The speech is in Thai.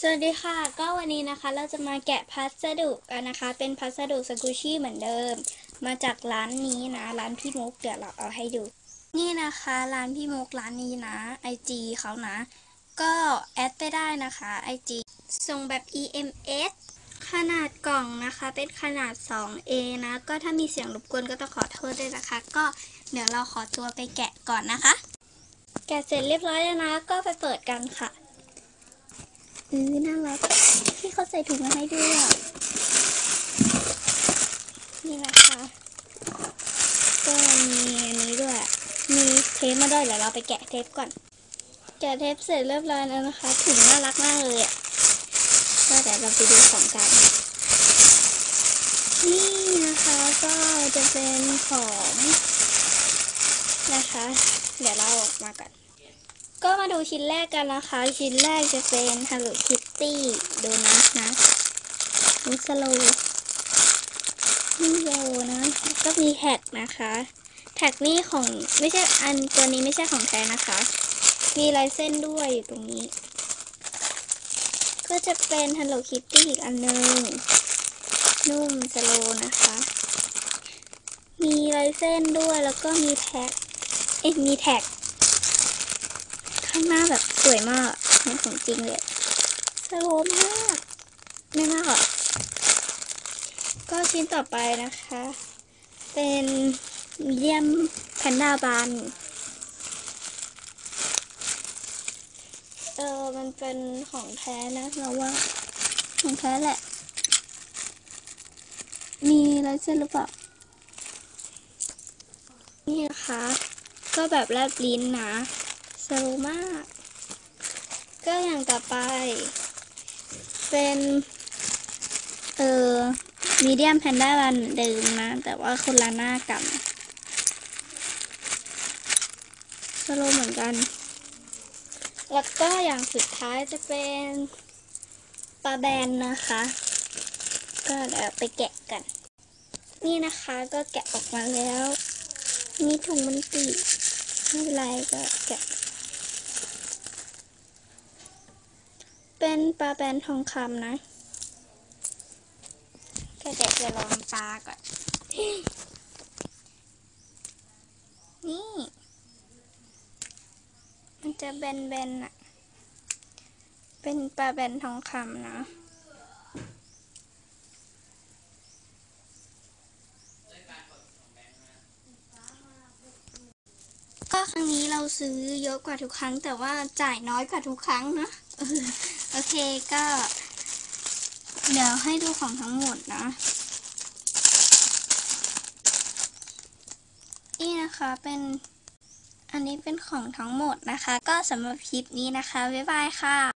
สวัสดีค่ะ ก็วันนี้นะคะเราจะมาแกะพัสดุกันนะคะ เป็นพัสดุสกูชี่เหมือนเดิม มาจากร้านนี้นะ ร้านพี่มุกเดี๋ยวเราเอาให้ดู นี่นะคะร้านพี่มุกร้านนี้นะ IG เขานะ ก็แอดไปได้นะคะ IG ส่งแบบ EMS ขนาดกล่องนะคะ เป็นขนาด 2A นะ ก็ถ้ามีเสียงรบกวนก็ต้องขอโทษด้วยนะคะ ก็เดี๋ยวเราขอตัวไปแกะก่อนนะคะ แกะเสร็จเรียบร้อยแล้วนะ ก็ไปเปิดกันค่ะ อือน่ารักที่เขาใส่ถุงมาให้ด้วยนี่นะคะก็มีอันนี้ด้วย มีเทปมาด้วยเดี๋ยวเราไปแกะเทปก่อน แกะเทปเสร็จเรียบร้อยแล้วนะคะ ถุงน่ารักมากเลยอะก็เดี๋ยวเราไปดูของกัน นี่นะคะก็จะเป็นของนะคะ เดี๋ยวเราออกมาก่อน ก็มาดูชิ้นแรกกันนะคะ ชิ้นแรกจะเป็น Hello Kitty โดนัทนะนิสโลนิโยนะก็มีแท็กนะคะ แท็กนี่ของไม่ใช่อันตัวนี้ไม่ใช่ของแท้นะคะ มีลายเส้นด้วยอยู่ตรงนี้ ก็จะเป็น Hello Kitty อีกอันหนึงนุ่มสโลนะคะ มีลายเส้นด้วยแล้วก็มีแท็กเอ๊ะมีแท็ก ข้างหน้าแบบสวยมากเหมือนของจริงเลยสโลว์มากไม่มากหรอกก็ชิ้นต่อไปนะคะ เป็นเยี่ยมแพนด้าบันเออมันเป็นของแท้นะเราว่าของแท้แหละ มีลายเส้นหรือเปล่า นี่นะคะ ก็แบบแลบลิ้นนะ สโลมากก็อย่างต่อไป เป็นเออมีเดียมแพนด้าบันเดิมนะ แต่ว่าคนละหน้ากันสโลเหมือนกัน แล้วก็อย่างสุดท้ายจะเป็นปลาแบนนะคะ ก็เดี๋ยวไปแกะกัน นี่นะคะก็แกะออกมาแล้วมีถุงมันติดไม่เป็นไรก็แกะ เป็นปลาแบนทองคำนะแก็เดี๋ยวจะลองปลาก่อน นี่ มันจะแบนๆอะเป็นปลาแบนทองคำนะก็ครั้งนี้เราซื้อเยอะกว่าทุกครั้ง แต่ว่าจ่ายน้อยกว่าทุกครั้งนะ โอเคก็ เดี๋ยวให้ดูของทั้งหมดนะ นี่นะคะเป็นอันนี้เป็นของทั้งหมดนะคะ ก็สำหรับคลิปนี้นะคะ บ๊ายบายค่ะ